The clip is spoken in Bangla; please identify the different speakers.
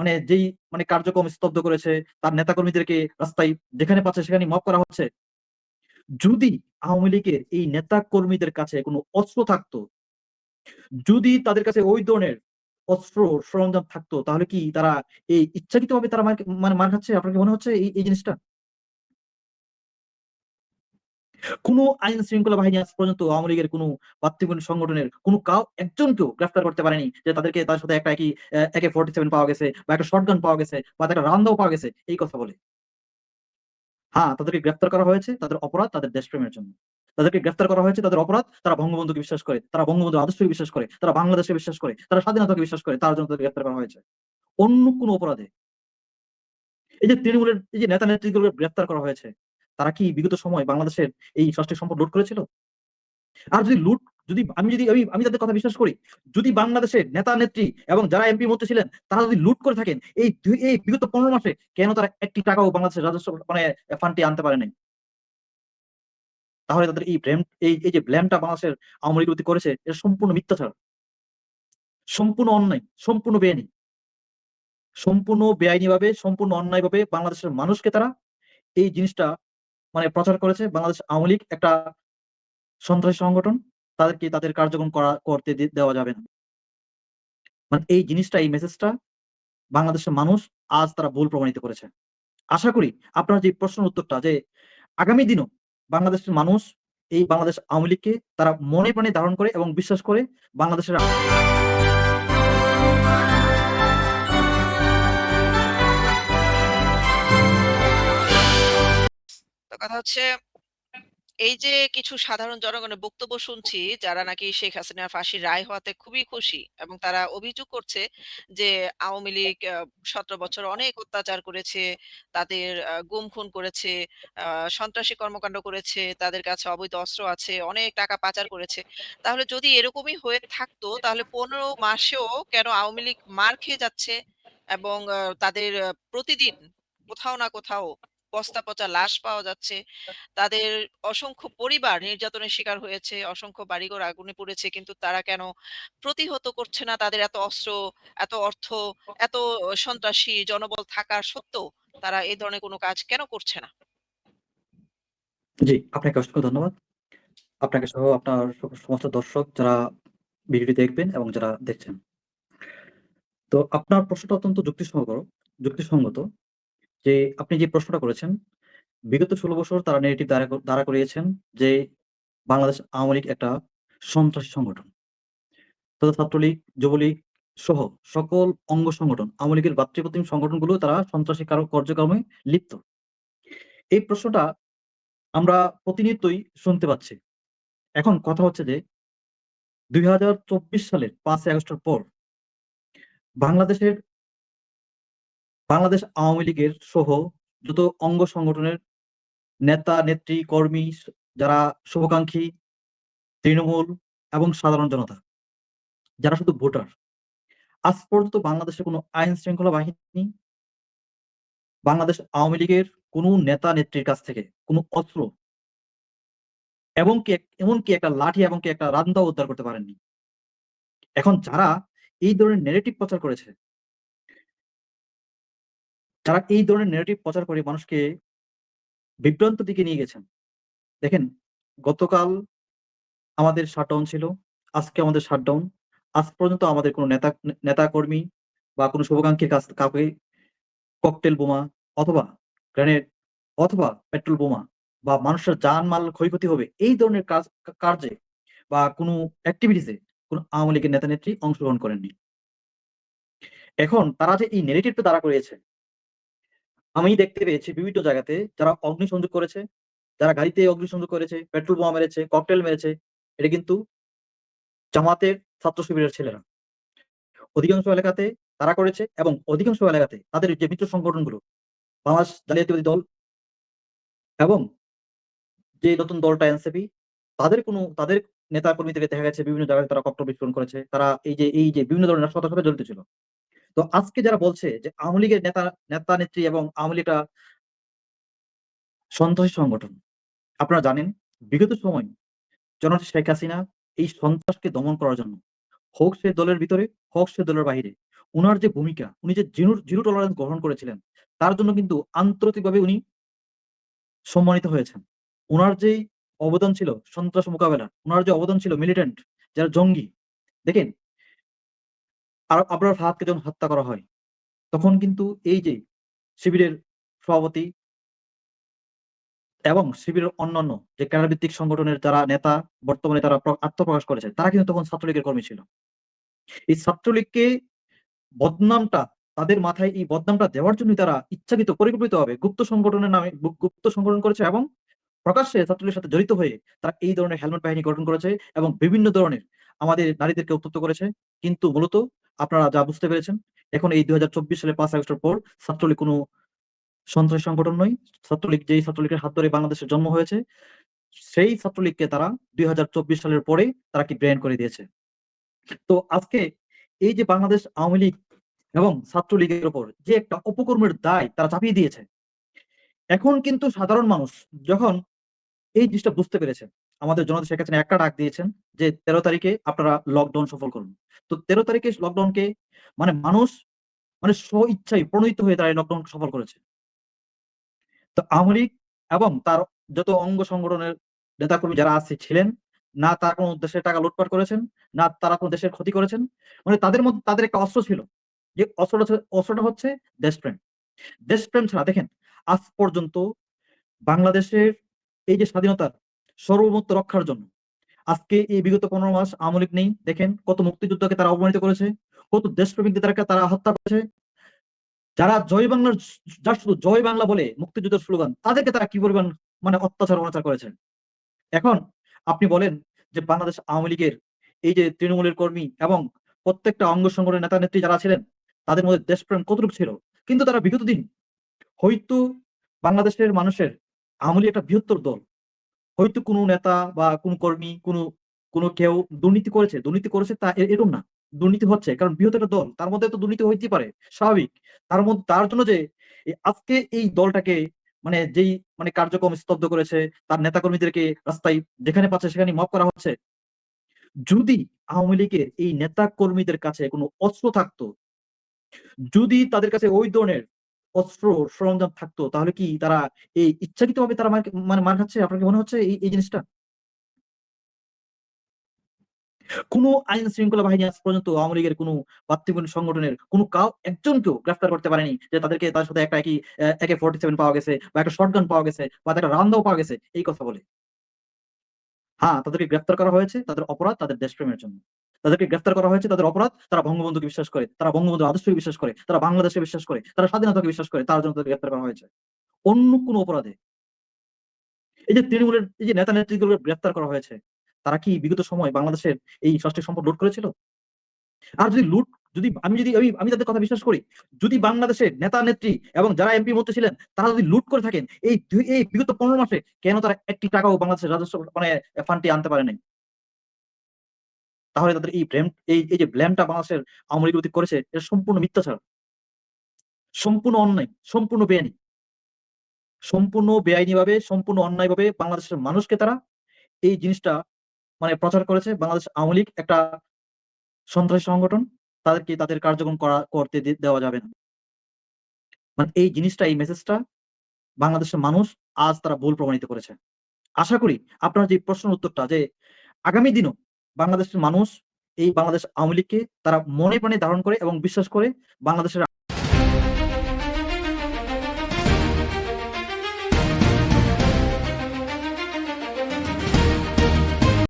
Speaker 1: মানে যেই মানে কার্যক্রম স্তব্ধ করেছে, তার নেতাকর্মীদেরকে রাস্তায় যেখানে পাচ্ছে সেখানে মব করা হচ্ছে। যদি আওয়ামী লীগের এই নেতা-কর্মীদের কাছে কোনো অস্ত্র থাকতো যদি তাদের কাছে ওই ধরনের অস্ত্র সরঞ্জাম থাকতো তাহলে কি তারা এই ইচ্ছাকৃত ভাবে তারা মানে মার খাচ্ছে? আপনার কি মনে হচ্ছে এই জিনিসটা? কোন আইন শৃঙ্খলা বাহিনী আজ পর্যন্ত আওয়ামী লীগের কোন প্রাত্যহিক সংগঠনের কোন কাউ একজনকেও গ্রেফতার করতে পারেনি। যে তাদেরকে তার সাথে একটা একই অ্যা AK-47 পাওয়া গেছে বা একটা শটগান পাওয়া গেছে বা একটা রামদাও পাওয়া গেছে এই কথা বলে। হ্যাঁ, তাদেরকে গ্রেফতার করা হয়েছে তাদের অপরাধ তাদের দেশপ্রেমের জন্য। তাদেরকে গ্রেফতার করা হয়েছে তাদের অপরাধ তারা বঙ্গবন্ধুকে বিশ্বাস করে, তারা বঙ্গবন্ধুর আদর্শকে বিশ্বাস করে, তারা বাংলাদেশকে বিশ্বাস করে, তারা স্বাধীনতাকে বিশ্বাস করে তার জন্য তাদের গ্রেফতার করা হয়েছে। অন্য কোন অপরাধে এই যে তৃণমূলের এই যে নেতা-নেত্রীগুলোকে গ্রেফতার করা হয়েছে, তারা কি বিগত সময় বাংলাদেশের এই রাষ্ট্রের সম্পদ লুট করেছিল? আর যদি লুট যদি আমি যদি আমি আমি তাদের কথা বিশ্বাস করি, যদি বাংলাদেশের নেতা-নেত্রী এবং যারা এমপি মন্ত্রী ছিলেন তারা যদি লুট করে থাকেন এই এই বিগত ১৫ মাসে কেন তারা একটি টাকাও বাংলাদেশের রাজস্ব মানে ফান্ডে আনতে পারে নাই? তাহলে তাদের এই ব্লেম এই, এই যে ব্লেমটা বাংলাদেশের আওয়ামী প্রতি করেছে এটা সম্পূর্ণ মিথ্যাচার। সম্পূর্ণ অন্যায়, সম্পূর্ণ বেআইনি। সম্পূর্ণ বেআইনিভাবে, সম্পূর্ণ অন্যায়ভাবে বাংলাদেশের মানুষকে তারা এই জিনিসটা মানে প্রচার করেছে। বাংলাদেশ আওয়ামী লীগ একটা সন্ত্রাসী সংগঠন। তাদেরকে তাদের কার্যক্রম করা, করতে দেওয়া যাবে না। মানে এই জিনিসটা, এই মেসেজটা বাংলাদেশের মানুষ আজ তারা ভুল প্রমাণিত করেছে। আশা করি আপনার যে প্রশ্নের উত্তরটা যে আগামী দিনও বাংলাদেশের মানুষ এই বাংলাদেশ আওয়ামী লীগকে তারা মনে প্রাণে ধারণ করে এবং বিশ্বাস করে বাংলাদেশের
Speaker 2: হচ্ছে এই যে কিছু সাধারণ জনগণের বক্তব্য শুনছি, যারা নাকি শেখ হাসিনার ফাঁসির রায় হওয়াতে খুবই খুশি এবং তারা অভিযোগ করছে যে আওয়ামী লীগ সতেরো বছর অনেক অত্যাচার করেছে, তাদের গুম খুন করেছে সন্ত্রাসী কর্মকাণ্ড করেছে, তাদের কাছে অবৈধ অস্ত্র আছে, অনেক টাকা পাচার করেছে। তাহলে যদি এরকমই হয়ে থাকতো, তাহলে পনেরো মাসেও কেন আওয়ামী লীগ মার খেয়ে যাচ্ছে এবং তাদের প্রতিদিন কোথাও না কোথাও বস্তা পচা লাশ পাওয়া যাচ্ছে তাদের অসংখ্য পরিবার নির্যাতনের শিকার হয়েছে, অসংখ্য বাড়িঘর আগুনে পড়েছে কিন্তু তারা কেন প্রতিহত করছে না তাদের এত অস্ত্র, এত অর্থ, এত সন্ত্রাসী জনবল থাকা সত্ত্বেও তারা এই ধরনের কোনো কাজ কেন করছে না?
Speaker 1: জি, আপনাকে অসংখ্য ধন্যবাদ। আপনাকে সহ আপনার সমস্ত দর্শক যারা ভিডিওটি দেখবেন এবং যারা দেখছেন। তো আপনার প্রশ্নটা অত্যন্ত যুক্তিসহগ যুক্তিসঙ্গত। যে আপনি যে প্রশ্নটা করেছেন, বিগত ১৬ বছর তারা নেগেটিভ দাঁড়া দাঁড়া করিয়েছেন যে বাংলাদেশ আওয়ামী লীগ একটা সন্ত্রাসী সংগঠন। তথা ছাত্রলীগ, যুবলীগ সহ সকল অঙ্গ সংগঠন, আওয়ামী লীগের ভাতৃপ্রতিম সংগঠনগুলো তারা সন্ত্রাসী কার কার্যক্রমে লিপ্ত। এই প্রশ্নটা আমরা প্রতিনিয়তই শুনতে পাচ্ছি। এখন কথা হচ্ছে যে ২০২৪ সালের ৫ই আগস্টের পর বাংলাদেশের বাংলাদেশ আওয়ামী লীগের সহ যত অঙ্গ সংগঠনের নেতা, নেত্রী, কর্মী যারা শুভাকাঙ্ক্ষী, তৃণমূল এবং সাধারণ জনতা যারা শুধু ভোটার। আজ পর্যন্ত বাংলাদেশের কোনো আইন শৃঙ্খলা বাহিনী বাংলাদেশ আওয়ামী লীগের কোন নেতা নেত্রীর কাছ থেকে কোন অস্ত্র এবং কি এমনকি একটা লাঠি এবং কি একটা রান্দাও উদ্ধার করতে পারেননি। এখন যারা এই ধরনের ন্যারেটিভ প্রচার করেছে যারা এই ধরনের ন্যারেটিভ প্রচার করে মানুষকে বিভ্রান্ত দিকে নিয়ে গেছেন। দেখেন, গতকাল আমাদের শাটডাউন ছিল। আজকে আমাদের শাটডাউন। আজ পর্যন্ত আমাদের কোনো নেতা, নেতাকর্মী বা কোনো শুভাকাঙ্ক্ষীর কাছ, কাউকে ককটেল বোমা অথবা গ্রেনেড অথবা পেট্রোল বোমা বা মানুষের জানমাল ক্ষয়ক্ষতি হবে, এই ধরনের কাজ, কার্যে বা কোনো অ্যাক্টিভিটিস কোনো আওয়ামী লীগের নেতা-নেত্রী অংশগ্রহণ করেননি। এখন তারা যে এই নেগেটিভটা দাঁড়া করিয়েছে আমি দেখতে পেয়েছি বিভিন্ন জায়গাতে যারা অগ্নিসংযোগ করেছে, যারা গাড়িতে অগ্নিসংযোগ করেছে, পেট্রোল বোমা মেরেছে, ককটেল মেরেছে, এটা কিন্তু জামাতের ছাত্র শিবিরের ছেলেরা। অধিকাংশ এলাকাতে তারা করেছে এবং অধিকাংশ এলাকাতে তাদের যে মিত্র সংগঠনগুলো বাংলাদেশ জালিয়াতিবাদী দল এবং যে নতুন দলটা এনসিপি তাদের কোনো তাদের নেতা কর্মীদেরকে দেখা গেছে বিভিন্ন জায়গায় তারা ককটেল বিস্ফোরণ করেছে। তারা এই যে এই যে বিভিন্ন ধরনের নাশকতার সাথে জড়িত ছিল। তো আজকে যারা বলছে যে আওয়ামী লীগের নেতা নেতা-নেত্রী এবং আওয়ামী লীগটা সন্ত্রাসী সংগঠন। আপনারা জানেন বিগত সময় জননেত্রী শেখ হাসিনা এই সন্ত্রাসকে দমন করার জন্য হোক সে দলের ভিতরে, হোক সে দলের বাহিরে উনার যে ভূমিকা, উনি যে জিরো জিরো টলারেন্স গ্রহণ করেছিলেন, তার জন্য কিন্তু আন্তর্জাতিকভাবে উনি সম্মানিত হয়েছেন। উনার যে অবদান ছিল সন্ত্রাস মোকাবেলা, উনার যে অবদান ছিল মিলিটেন্ট, যারা জঙ্গি, দেখেন আবরার ফাহাদকে যখন হত্যা করা হয়, তখন কিন্তু এই যে শিবিরের সভাপতি এবং শিবিরের অন্যান্য যে ক্যাডার ভিত্তিক সংগঠনের যারা নেতা বর্তমানে তারা আত্মপ্রকাশ করেছে, তারা কিন্তু তখন ছাত্রলীগের কর্মী ছিল। এই ছাত্রলীগকে বদনামটা তাদের মাথায় এই বদনামটা দেওয়ার জন্যই তারা ইচ্ছাকৃত পরিকল্পিতভাবে গুপ্ত সংগঠনের নামে গুপ্ত সংগঠন করেছে এবং প্রকাশ্যে ছাত্রলীগের সাথে জড়িত হয়ে তারা এই ধরনের হেলমেট বাহিনী গঠন করেছে এবং বিভিন্ন ধরনের আমাদের নারীদেরকে উত্ত্যক্ত করেছে। কিন্তু মূলত আপনারা যা বুঝতে পেরেছেন, এখন এই ২০২৪ সালের পাঁচ আগস্টের পর ছাত্রলীগ কোনো সন্ত্রাসী সংগঠন নয়। ছাত্রলীগ যেই ছাত্রলীগের হাত ধরে বাংলাদেশের জন্ম হয়েছে, সেই ছাত্রলীগকে তারা ২০২৪ সালের পরে তারা কি ব্র্যান্ড করে দিয়েছে। তো আজকে এই যে বাংলাদেশ আওয়ামী লীগ এবং ছাত্রলীগের উপর যে একটা অপকর্মের দায় তারা চাপিয়ে দিয়েছে। এখন কিন্তু সাধারণ মানুষ যখন এই জিনিসটা বুঝতে পেরেছে, আমাদের জনতা শেখ হাসিনা একটা ডাক দিয়েছেন যে ১৩ তারিখে আপনারা লকডাউন সফল করুন। তো ১৩ তারিখে লকডাউনকে মানে মানুষ মানে স্ব-ইচ্ছায় প্রণোদিত হয়ে তারা লকডাউন সফল করেছে। তো আওয়ামী এবং তার যত অঙ্গ সংগঠনের নেতাকর্মী যারা আছে ছিলেন, না তারা কোন দেশের টাকা লুটপাট করেছেন, না তারা কোন দেশের ক্ষতি করেছেন। মানে তাদের মধ্যে তাদের একটা অস্ত্র ছিল। যে অস্ত্রটা অস্ত্রটা হচ্ছে দেশপ্রেম। দেশপ্রেম ছাড়া দেখেন আজ পর্যন্ত বাংলাদেশের এই যে স্বাধীনতার সার্বভৌমত্ব রক্ষার জন্য আজকে এই বিগত ১৫ মাস আওয়ামী নেই। দেখেন কত মুক্তিযোদ্ধাকে তারা অপমানিত করেছে, কত দেশপ্রেমিকদের তারা তারা হত্যা করেছে। যারা জয় বাংলার যারা শুধু জয় বাংলা বলে মুক্তিযুদ্ধের স্লোগান, তাদেরকে তারা কি পরিমাণ মানে অত্যাচার অনাচার করেছেন এখন আপনি বলেন যে বাংলাদেশ আওয়ামী লীগের এই যে তৃণমূলের কর্মী এবং প্রত্যেকটা অঙ্গ সংগঠনের নেতা-নেত্রী যারা ছিলেন, তাদের মধ্যে দেশপ্রেম কতটুকু ছিল? কিন্তু তারা বিগত দিন হয়তো বাংলাদেশের মানুষের আওয়ামী একটা বৃহত্তর দল। হয়তো কোনো নেতা বা কোনো কর্মী, কোনো কোনো কেউ দুর্নীতি করেছে, দুর্নীতি করেছে তা এরকম না। দুর্নীতি হচ্ছে কারণ বৃহৎ একটা দল। তার মধ্যে তো দুর্নীতি হইতে পারে, স্বাভাবিক। তার মধ্যে তার জন্য যে আজকে এই দলটাকে মানে যেই মানে কার্যক্রম স্তব্ধ করেছে, তার নেতাকর্মীদেরকে রাস্তায় যেখানে পাচ্ছে সেখানে মব করা হচ্ছে। যদি আওয়ামী লীগের এই নেতা কর্মীদের কাছে কোনো অস্ত্র থাকতো, যদি তাদের কাছে ওই ধরনের অস্ত্র সরঞ্জাম থাকতো তাহলে কি তারা এই ইচ্ছাকৃতভাবে তারা মানে মার খাচ্ছে? আপনার কি মনে হচ্ছে এই, জিনিসটা? কোন আইন শৃঙ্খলা বাহিনী আজ পর্যন্ত আওয়ামী লীগের কোন বাত্যিবনী সংগঠনের কোন কাউ একজনকেও গ্রেফতার করতে পারেনি যে তাদেরকে তার সাথে একটা একই একে AK-47 পাওয়া গেছে বা একটা শটগান পাওয়া গেছে বা একটা রামদাও পাওয়া গেছে এই কথা বলে। হ্যাঁ, তাদেরকে গ্রেফতার করা হয়েছে তাদের অপরাধ তাদের দেশপ্রেমের জন্য। তাদেরকে গ্রেফতার করা হয়েছে তাদের অপরাধ তারা বঙ্গবন্ধুকে বিশ্বাস করে, তারা বঙ্গবন্ধুর আদর্শকে বিশ্বাস করে, তারা বাংলাদেশে বিশ্বাস করে, তারা স্বাধীনতাকে বিশ্বাস করে তার জন্য তাদেরকে গ্রেফতার করা হয়েছে। অন্য কোন অপরাধে এই যে তৃণমূলের এই যে নেতা-নেত্রীগুলোকে গ্রেফতার করা হয়েছে, তারা কি বিগত সময় বাংলাদেশের এই সাংস্কৃতিক সম্পদ লুট করেছিল? আর যদি লুট যদি আমি যদি আমি আমি তাদের কথা বিশ্বাস করি, যদি বাংলাদেশের নেতা-নেত্রী এবং যারা এমপি মন্ত্রী ছিলেন তারা যদি লুট করে থাকেন এই এই বিগত ১৫ মাসে কেন তারা একটি টাকাও বাংলাদেশের রাজস্ব মানে ফান্ডে আনতে পারে নাই? তাহলে তাদের এই ব্লেম এই এই যে ব্লেমটা বাংলাদেশের আওয়ামী লীগ করেছে এটা সম্পূর্ণ মিথ্যাচার। সম্পূর্ণ অন্যায়, সম্পূর্ণ বেআইনি। সম্পূর্ণ বেআইনিভাবে, সম্পূর্ণ অন্যায় ভাবে বাংলাদেশের মানুষকে তারা এই জিনিসটা মানে প্রচার করেছে। বাংলাদেশ আওয়ামী লীগ একটা সন্ত্রাসী সংগঠন। তাদেরকে তাদের কার্যক্রম করা করতে দেওয়া যাবে না। মানে এই জিনিসটা এই মেসেজটা বাংলাদেশের মানুষ আজ তারা ভুল প্রমাণিত করেছে। আশা করি আপনার যে প্রশ্নের উত্তরটা যে আগামী দিনেও বাংলাদেশের মানুষ এই বাংলাদেশ আওয়ামী লীগকে তারা মনে প্রাণে ধারণ করে এবং বিশ্বাস করে বাংলাদেশের